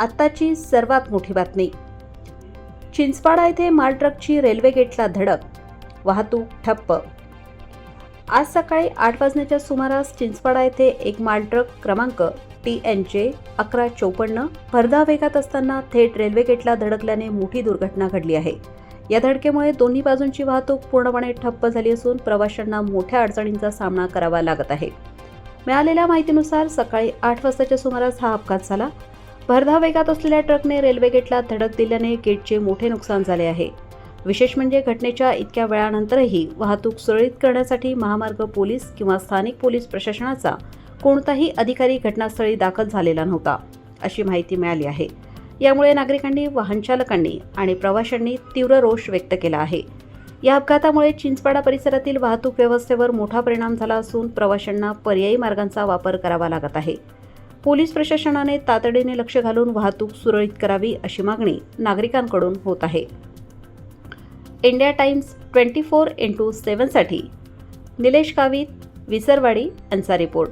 आत्ताची सर्वात मोठी बातमी. चिंचपाडा येथे मालट्रकची रेल्वे गेटला धडक वाहतूक ठप्प. आज सकाळी आठ वाजण्याच्या सुमारास चिंचपाडा येथे एक मालट्रक क्रमांक टी एन जे अकरा चौपन्न भरधा वेगात असताना थेट रेल्वे गेटला धडकल्याने मोठी दुर्घटना घडली आहे. या धडकेमुळे दोन्ही बाजूंची वाहतूक पूर्णपणे ठप्प झाली असून प्रवाशांना मोठ्या अडचणींचा सामना करावा लागत आहे. मिळालेल्या माहितीनुसार सकाळी आठ वाजताच्या सुमारास हा अपघात झाला. भरधाव वेगात असलेल्या ट्रकने रेल्वे गेटला धडक दिल्याने गेटचे मोठे नुकसान झाले आहे. विशेष म्हणजे घटनेच्या इतक्या वेळानंतरही वाहतूक सुरळीत करण्यासाठी महामार्ग पोलीस किंवा स्थानिक पोलीस प्रशासनाचा कोणताही अधिकारी घटनास्थळी दाखल झालेला नव्हता अशी माहिती मिळाली आहे. यामुळे नागरिकांनी वाहनचालकांनी आणि प्रवाशांनी तीव्र रोष व्यक्त केला आहे. या अपघातामुळे चिंचपाडा परिसरातील वाहतूक व्यवस्थेवर मोठा परिणाम झाला असून प्रवाशांना पर्यायी मार्गांचा वापर करावा लागत आहे. पोलीस प्रशासनाने तातडीने लक्ष घालून वाहतूक सुरळीत करावी अशी मागणी नागरिकांकडून होत आहे. India Times twenty four into सेवनसाठी Nilesh Kavit Visarwadi यांचा रिपोर्ट.